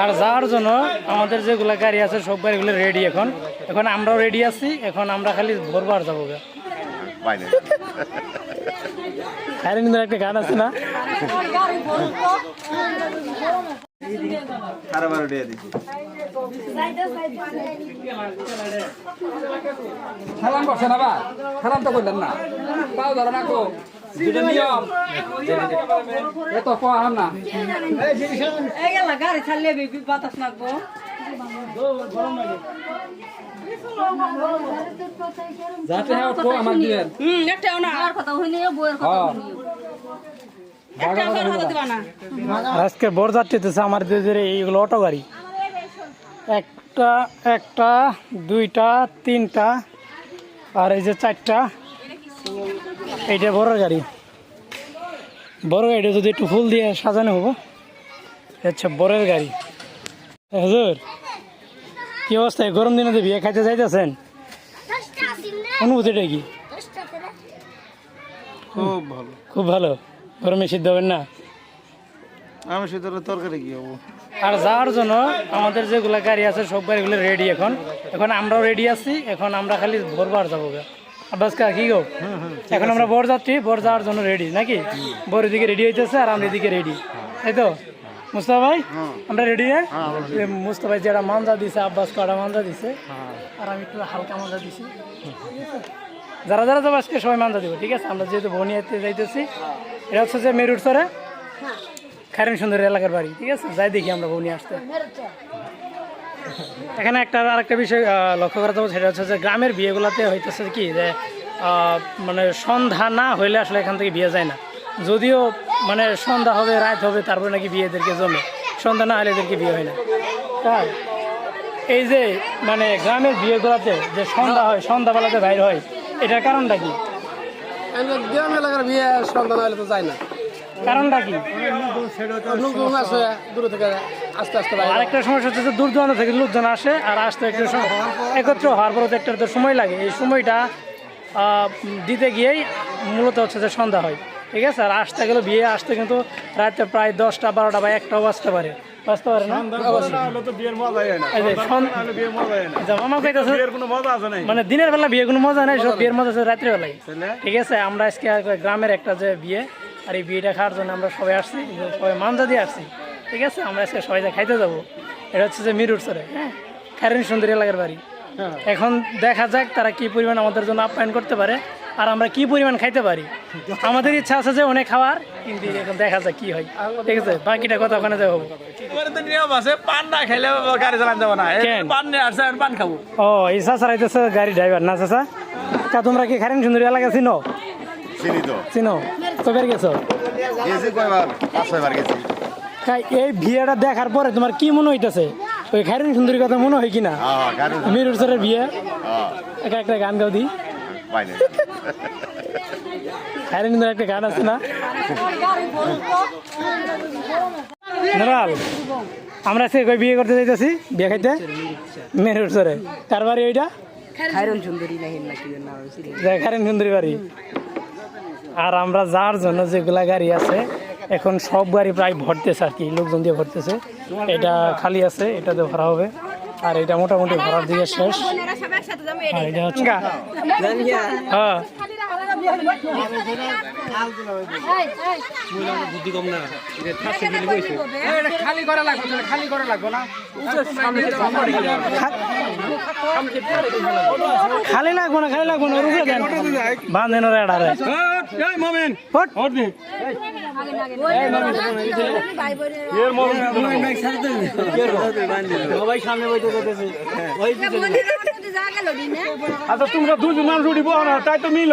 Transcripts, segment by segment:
আর যাওয়ার জন্য আমাদের যেগুলা গাড়ি আছে, সব গাড়িগুলো রেডি এখন। এখন আমরাও রেডি আছি, এখন আমরা খালি ভোরবার যাব একটা গান আছে না? সালাম করছেন আবার সালাম তো করলেন না। তাও ধরো না গাড়ি ছাড়লে বেবি কো আমার দিবেন আজকে বরযাত্রীতেছে আমার এইগুলো অটো গাড়ি। একটা একটা, দুইটা, তিনটা, আর এই যে চারটা। এইটা বড় গাড়ি। বড় গাড়িটা যদি একটু ফুল দিয়ে সাজানো হব। আচ্ছা বড়ের গাড়ি। হুজুর কি অবস্থা? গরম দিনে বিয়ে খাইতে যাইতেছেন? অনুভূতিটা কি? খুব ভালো। খুব ভালো? গরমে সিদ্ধ হবেন না? আমি শুধু তরকারি কি হব? আর যাওয়ার জন্য আমাদের যেগুলা গাড়ি আছে সব গাড়িগুলো রেডি এখন। এখন আমরাও রেডি আছি এখন আমরা খালি ভোরবার যাব গা। আব্বাস কা কি গো এখন আমরা বর যাচ্ছি বর যাওয়ার জন্য রেডি নাকি? বর এদিকে রেডি হইতেছে আর আমরা এদিকে রেডি তাই তো? মুস্তাফা ভাই আমরা রেডি হ্যাঁ মুস্তাফা ভাই যেটা মাঞ্জা দিছে আব্বাস কটা মাঞ্জা দিছে। আর আমি একটু হালকা মাঞ্জা দিছি। যারা যারা যাব আজকে সবাই মাঞ্জা দিব ঠিক আছে? আমরা যেহেতু বনিয়াতে যাইতেছি এটা হচ্ছে যে মেরুট সরে খারেন সুন্দর এলাকার বাড়ি ঠিক আছে? যাই দেখি আমরা বনি আসতে। এখানে একটা আরেকটা বিষয় লক্ষ্য করা যাব, সেটা হচ্ছে যে গ্রামের বিয়েগুলোতে হইতেছে কি যে মানে সন্ধ্যা না হইলে আসলে এখান থেকে বিয়ে যায় না। যদিও মানে সন্ধ্যা হবে, রাত হবে, তারপরে নাকি বিয়েদেরকে জমে। সন্ধ্যা না হলে এদেরকে বিয়ে হয় না। তাই? এই যে মানে গ্রামের বিয়েগুলোতে যে সন্ধ্যা হয়, সন্ধ্যাবেলাতে বাইর হয়, এটার কারণটা কি? গ্রাম এলাকার বিয়ে সন্তান হলে তো যায় না। কারণটা কি? লোকজন আসে দূরে থেকে আস্তে আস্তে আরেকটা সমস্যা হচ্ছে যে দূর দূরান্ত থেকে লোকজন আসে আর আসতে একটু একত্র হওয়ার পরে তো একটা তো সময় লাগে। এই সময়টা দিতে গিয়েই মূলত হচ্ছে যে সন্ধ্যা হয়। ঠিক আছে? আর আসতে গেলে বিয়ে আসতে কিন্তু রাতে প্রায় দশটা বারোটা বা একটাও বাজতে পারে। বাজতে পারে না? হয় হয় আচ্ছা, মামা কইতাছে বিয়ের কোনো মজা আছে নাই? মানে দিনের বেলা বিয়ে কোনো মজা নাই সব বিয়ের মজা আছে রাত্রে বেলায় ঠিক আছে? আমরা আজকে গ্রামের একটা যে বিয়ে আর এই বিয়েটা খাওয়ার জন্য আমরা সবাই আসছি সবাই মানজা দিয়ে আসছি। ঠিক আছে আমরা আজকে সবাই যা খাইতে যাব। এটা হচ্ছে যে মিরুর সরে হ্যাঁ? খারেন সুন্দরী এলাকার বাড়ি। এখন দেখা যাক তারা কি পরিমাণ আমাদের জন্য আপ্যায়ন করতে পারে আর আমরা কি পরিমাণ খাইতে পারি। আমাদের ইচ্ছা আছে যে অনেক খাওয়ার কিন্তু এখন দেখা যাক কি হয়। ঠিক আছে বাকিটা কথা ওখানে যাব নিয়ম আছে পান না খেলে গাড়ি চালান যাব না। এই পান নিয়ে আসছে পান খাব। ও এই চাষা গাড়ি ড্রাইভার না চাষা তা তোমরা কি খারেন সুন্দরী এলাকা চিনো? চিনি তো। চিনো? কবে গেছো? গেছি কয়বার পাঁচ ছয়বার গেছি। এই বিয়েটা দেখার পরে তোমার কি মনে হইতেছে? ওই খাইরিন সুন্দরী কথা মনে হয় কিনা? মিরুর স্যারের বিয়ে। হ্যাঁ একটা গান গাও দি। সুন্দর একটা গান আছে না? নরাল আমরা সে কই বিয়ে করতে যাইতেছি? বিয়ে খাইতে? মেরুর স্যারে। কার বাড়ি ওইটা? খাইরন সুন্দরী। নাহিন নাকি না যে সুন্দরী বাড়ি। আর আমরা যার জন্য যেগুলা গাড়ি আছে এখন সব গাড়ি প্রায় ভরতেছে আর কি লোকজন দিয়ে ভরতেছে। এটা খালি আছে এটাতে ভরা হবে। আর এটা মোটামুটি ভরার দিকে শেষ। আর এটা হচ্ছে হ্যাঁ। খালি করা লাগবে না, খালি করা লাগবে না খালি লাগবো না খালি লাগবো না রুকে দেন। বাঁধেন ওরা এডারে। আচ্ছা তোমরা দুজন মানুষ উঠিব না তাই তো মিল।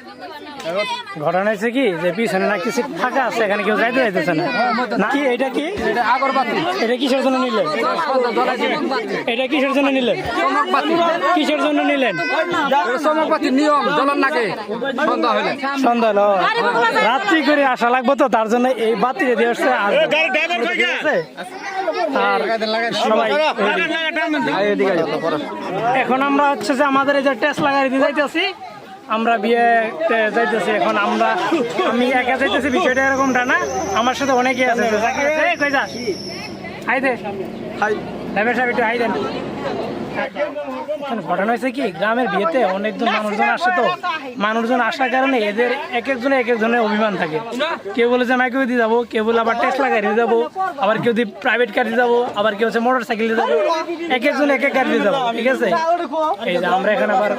ঘটনা হয়েছে কি? যে পিছনে না কিছু ফাঁকা আছে এখানে কেউ যাইতে যাইতেছে না। কি এটা কি? এটা কিসের জন্য নিলেন? এটা কিসের জন্য নিলেন? কিসের জন্য নিলেন? নিয়ম জ্বলার নাকে সন্ধ্যা হলে। সন্ধ্যা হলো রাত্রি করে আসা লাগবে তো তার জন্য এই বাতি দিয়ে আসছে আর এখন আমরা হচ্ছে যে আমাদের এই যে টেস্ট লাগাই দিয়ে যাইতেছি আমরা বিয়ে যাইতেছি এখন আমরা আমি একা যাইতেছি বিষয়টা এরকমটা না। আমার সাথে অনেকে আছে। তো যাকে আছে, এই কই যাস হাই দে। হাই। ড্রাইভার সাহেব একটু হাই দেন এখন ঘটনা হয়েছে কি গ্রামের বিয়েতে অনেকজন মানুষজন আসে তো। মানুষজন আসার কারণে এদের এক একজনে এক একজনের অভিমান থাকে। কেউ বলে যে মাইকে দিয়ে যাব। কেউ বলে আবার টেস্ট লাগাই দিয়ে যাব। আবার কেউ দিয়ে প্রাইভেট কার দিয়ে যাব। আবার কেউ হচ্ছে মোটর সাইকেল দিয়ে যাব। এক একজন এক এক কার দিয়ে যাব। ঠিক আছে? এই যে আমরা এখানে আবার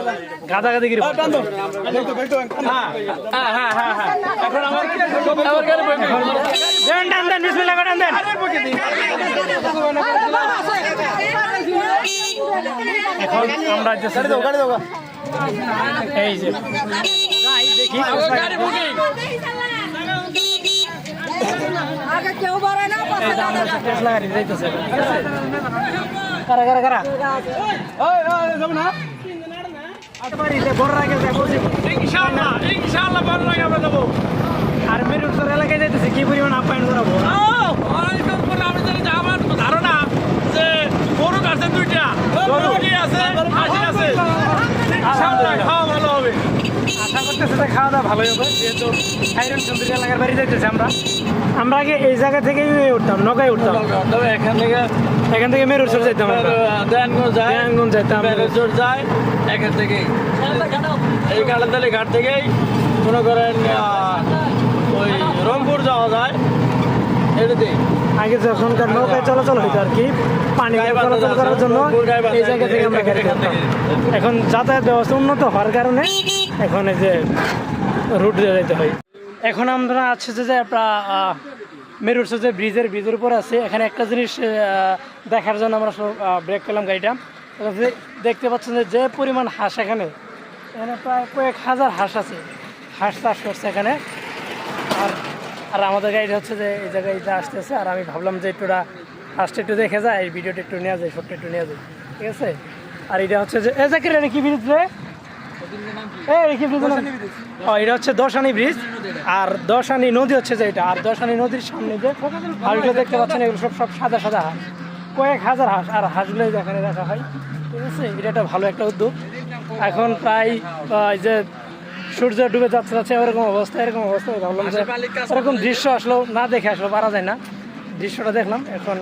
গাদা গাদি গিরি দেন দেন দেন বিসমিল্লাহ করে দেন এখন আমরা যে এই যে যাই দেখি আগে কেউ বাড়ায় না কারা কারা কারা বাড়িতে বড় রাখে যায় বলছি ইনশাআল্লাহ ইনশাআল্লাহ বড় রাখে আমরা দেবো আর মেরুর এলাকায় যাইতেছে কি পরিমাণ আপ্যায়ন করাবো ধারণা যে গরু আছে দুইটা গরু আছে আছে ভালো আশা করতেছে যে খাওয়া দাওয়া ভালোই হবে যেহেতু সুন্দরী এলাকার বাড়ি যাইতেছে আমরা। আমরা আগে এই জায়গা থেকেই উঠতাম নৌকায় উঠতাম। তবে এখান থেকে এখান থেকে যাইতাম আমরা। দেয়ানগঞ্জ যায় দেয়ানগঞ্জ যাইতাম যায় এখান থেকেই। এই কাটাতালি ঘাট থেকেই মনে করেন ওই রংপুর যাওয়া যায়। এটাতেই আগে যখনকার নৌকায় চলাচল হইতো আর কি পানি চলাচল করার জন্য এই জায়গা থেকে আমরা থেকে। এখন যাতায়াত ব্যবস্থা উন্নত হওয়ার কারণে এখন এই যে রুট দিয়ে যেতে হয়। এখন আমরা আছে যে আপনার মেরুর যে ব্রিজের ব্রিজের উপর আছে। এখানে একটা জিনিস দেখার জন্য আমরা সব ব্রেক পেলাম গাড়িটা। দেখতে পাচ্ছেন যে যে পরিমাণ হাঁস এখানে এখানে প্রায় কয়েক হাজার হাঁস আছে। হাঁস চাষ করছে এখানে। আর আর আমাদের গাড়িটা হচ্ছে যে এই জায়গায় এটা আসতেছে। আর আমি ভাবলাম যে একটুটা ফার্স্ট একটু দেখে যায়, এই ভিডিওটা একটু নেওয়া যায় ছোট্ট একটু নেওয়া যায়। ঠিক আছে? আর এটা হচ্ছে যে, এ জাকির কি ব্রিজ রে? ও এটা হচ্ছে দশানি ব্রিজ। আর দশানি নদী হচ্ছে যে এটা। আর দশানি নদীর সামনে যে হাঁসগুলো দেখতে পাচ্ছেন এগুলো সব সব সাদা সাদা হাঁস। কয়েক হাজার হাঁস। আর হাঁসগুলো এখানে রাখা হয় ঠিক আছে? এটা একটা ভালো একটা উদ্যোগ। এখন প্রায় যে সূর্য ডুবে যাচ্ছে যাচ্ছে এরকম অবস্থা এরকম অবস্থা। ভাবলাম যে এরকম দৃশ্য আসলো না দেখে আসলো পারা যায় না। দৃশ্যটা দেখলাম এখন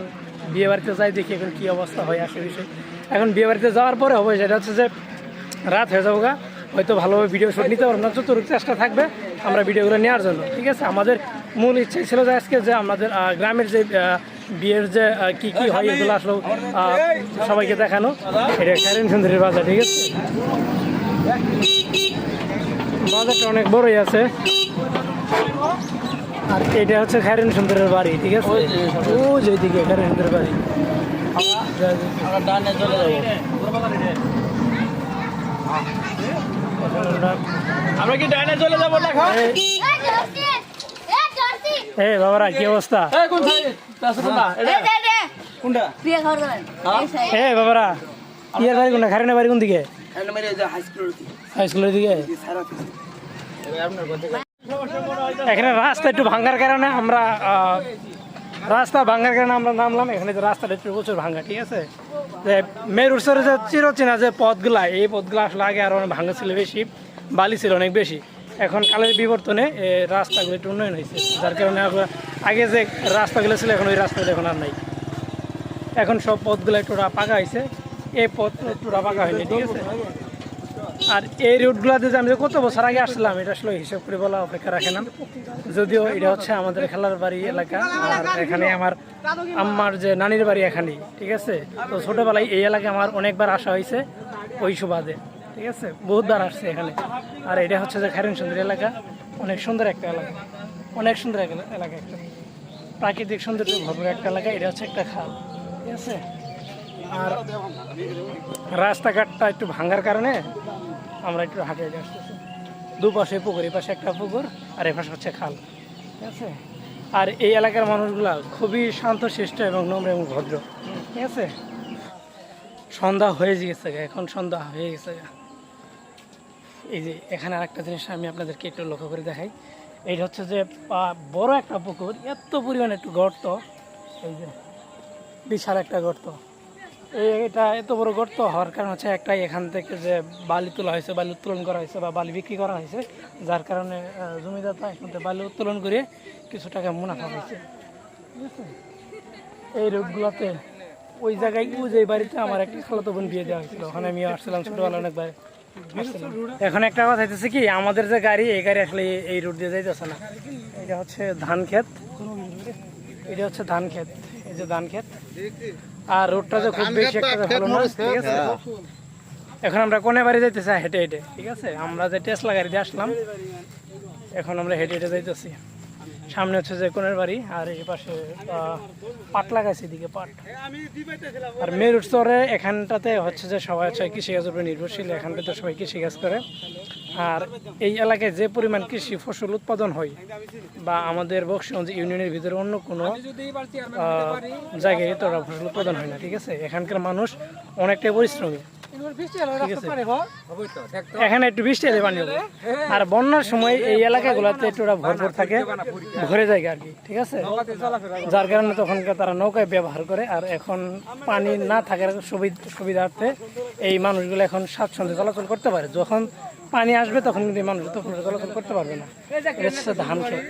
বিয়ে বাড়িতে যাই দেখি এখন কি অবস্থা হয় আসে বিষয়। এখন বিয়ে বাড়িতে যাওয়ার পরে হবে সেটা হচ্ছে যে রাত হয়ে যাব গা। হয়তো ভালোভাবে ভিডিও শুট নিতে পারব না যতটুকু চেষ্টা থাকবে আমরা ভিডিওগুলো নেওয়ার জন্য ঠিক আছে? আমাদের মূল ইচ্ছে ছিল যে আজকে যে আমাদের গ্রামের যে বিয়ের যে কি কি হয় এগুলো আসলে সবাইকে দেখানো। এটা কারেন্ট সুন্দরীর বাজার ঠিক আছে? বাজারটা অনেক বড়ই আছে। আর এটা হচ্ছে খায়রন সুন্দরের বাড়ি ঠিক আছে? ও যেদিকে খায়রন সুন্দরের বাড়ি। আমরা ডানে চলে যাব। আমরা কি ডানে চলে যাব দেখো এ বাবারা কি অবস্থা? এই কোনটা? এ বাবারা ইয়ের বাড়ি কোনটা? খায়রনের বাড়ি কোন দিকে। হাই স্কুলের দিকে? এখানে রাস্তা একটু ভাঙ্গার কারণে আমরা রাস্তা ভাঙ্গার কারণে আমরা নামলাম, এখানে যে রাস্তাটা একটু প্রচুর ভাঙ্গা ঠিক আছে? যে মেরুর সরে যে চিরচেনা যে পথগুলা, এই পথগুলো আসলে আগে আরও অনেক ভাঙ্গা ছিল বেশি, বালি ছিল অনেক বেশি। এখন কালের বিবর্তনে রাস্তাগুলো একটু উন্নয়ন হয়েছে, যার কারণে আগে যে রাস্তাগুলো ছিল, এখন ওই রাস্তাগুলো এখন আর নাই। এখন সব পথগুলো একটু পাকা হয়েছে, এই পথ একটু পাকা হয়নি, ঠিক আছে? আর এই রুটগুলোতে যে আমি কত বছর আগে আসলাম এটা আসলে হিসাব করে বলা অপেক্ষা রাখে না। যদিও এটা হচ্ছে আমাদের খেলার বাড়ি এলাকা, আর এখানে আমার আমার যে নানির বাড়ি এখানেই, ঠিক আছে? তো ছোটোবেলায় এই এলাকায় আমার অনেকবার আসা হয়েছে ওই সুবাদে, ঠিক আছে? বহুতবার আসছে এখানে। আর এটা হচ্ছে যে খারিন সুন্দর এলাকা, অনেক সুন্দর একটা এলাকা, অনেক সুন্দর এলাকা একটা, প্রাকৃতিক সৌন্দর্য ভরপুর একটা এলাকা, এটা হচ্ছে একটা খাল, ঠিক আছে? আর রাস্তাঘাটটা একটু ভাঙার কারণে আমরা একটু হাঁটে আসতেছি। দুপাশে পুকুর এই পাশে একটা পুকুর আর এই পাশে হচ্ছে খাল। ঠিক আছে? আর এই এলাকার মানুষগুলা খুবই শান্তশিষ্ট এবং নম্র এবং ভদ্র। ঠিক আছে? সন্ধ্যা হয়ে গেছে গা, এখন সন্ধ্যা হয়ে গেছে গা। এই যে এখানে আরেকটা জিনিস আমি আপনাদেরকে একটু লক্ষ্য করে দেখাই। এইটা হচ্ছে যে বড় একটা পুকুর এত পরিমাণে একটু গর্ত। এই যে বিশাল একটা গর্ত। এটা এত বড় গর্ত হওয়ার কারণ হচ্ছে একটাই, এখান থেকে যে বালি তোলা হয়েছে, বালি উত্তোলন করা হয়েছে বা বালি বিক্রি করা হয়েছে, যার কারণে জমিদাতা এখান থেকে বালি উত্তোলন করে কিছু টাকা মুনাফা হয়েছে এই রোডগুলোতে ওই জায়গায় যে বাড়িতে আমার একটা খালাতো বোন বিয়ে দেওয়া হয়েছিল, ওখানে আমি আসছিলাম ছোটবেলা অনেকবার। এখন একটা কথা হইতেছে কি, আমাদের যে গাড়ি, এই গাড়ি আসলে এই- রুট দিয়ে যাইতেছে না। এটা হচ্ছে ধান ক্ষেত। এটা হচ্ছে ধান ক্ষেত। এই যে ধান ক্ষেত। আর রোডটা তো খুব বেশি একটা ভালো না ঠিক আছে? এখন আমরা কোনে বাড়ি যাইতেছি? হেঁটে হেঁটে ঠিক আছে? আমরা যে টেসলা লাগাই দিয়ে আসলাম এখন আমরা হেঁটে হেঁটে যাইতেছি। সামনে হচ্ছে যে কোনের বাড়ি, আর এই পাশে পাট লাগাইছে এদিকে পাট। আর মেরুট চরে এখানটাতে হচ্ছে যে সবাই হচ্ছে কৃষিকাজের উপর নির্ভরশীল, এখানটাতে সবাই কৃষিকাজ করে। আর এই এলাকায় যে পরিমাণ কৃষি ফসল উৎপাদন হয়, বা আমাদের বক্সগঞ্জ ইউনিয়নের ভিতরে অন্য কোনো জায়গায় এতটা ফসল উৎপাদন হয় না, ঠিক আছে? এখানকার মানুষ অনেকটাই পরিশ্রমী। এখানে একটু বৃষ্টি এলে পানি হবে। আর বন্যার সময় এই এলাকাগুলোতে একটু ওরা ভরপুর থাকে ভরে যায় আর কি ঠিক আছে? যার কারণে তখনকার তারা নৌকায় ব্যবহার করে আর এখন পানি না থাকার সুবিধা সুবিধার্থে এই মানুষগুলো এখন স্বাচ্ছন্দ্যে চলাচল করতে পারে। যখন পানি আসবে তখন কিন্তু মানুষ তখন চলাচল করতে পারবে না। এটা হচ্ছে ধান খেত।